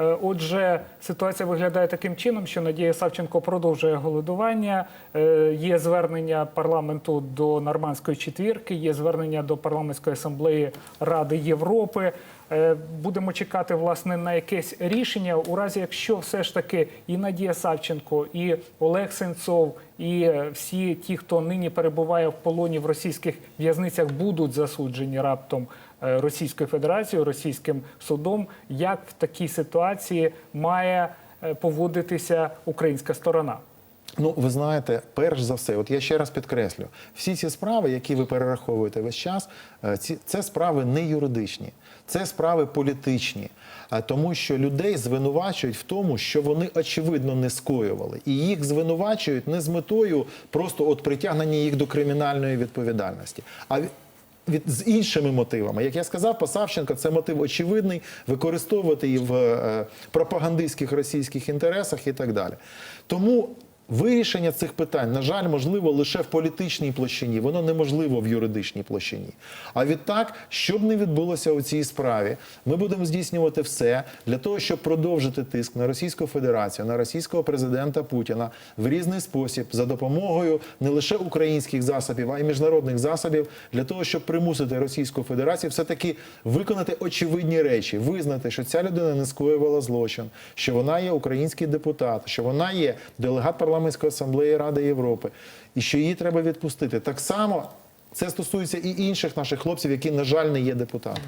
Е, Отже, ситуація виглядає таким чином, що Надія Савченко продовжує голодування. Е, Є звернення парламенту до Нормандської четвірки, є звернення до парламентської асамблеї Ради Європи. Е, Будемо чекати власне на якесь рішення, у разі якщо все ж таки і Надія Савченко, і Олег Сенцов, і е, всі ті, хто нині перебуває в полоні в російських в'язницях, будуть засуджені раптом е, Російською Федерацією, російським судом. Як в такій ситуації має поводитися українська сторона? Ну, ви знаєте, перш за все, от я ще раз підкреслю, всі ці справи, які ви перераховуєте весь час, е, ці це справи не юридичні, це справи політичні, Е, тому що людей звинувачують в тому, що вони очевидно не скоювали, і їх звинувачують не з метою просто от притягнення їх до кримінальної відповідальності, а від з іншими мотивами. Як я сказав, по Савченко це мотив очевидний використовувати її в е, пропагандистських російських інтересах і так далі. Тому. Вирішення цих питань, на жаль, можливо лише в політичній площині, воно неможливо в юридичній площині. А відтак, що б не відбулося у цій справі, ми будемо здійснювати все для того, щоб продовжити тиск на Російську Федерацію, на російського президента Путіна в різний спосіб за допомогою не лише українських засобів, а й міжнародних засобів, для того, щоб примусити Російську Федерацію все-таки виконати очевидні речі, визнати, що ця людина не скоювала злочин, що вона є український депутат, що вона є делегат парламентської асамблеї Ради Європи, і що її треба відпустити. Так само це стосується і інших наших хлопців, які, на жаль, не є депутатами.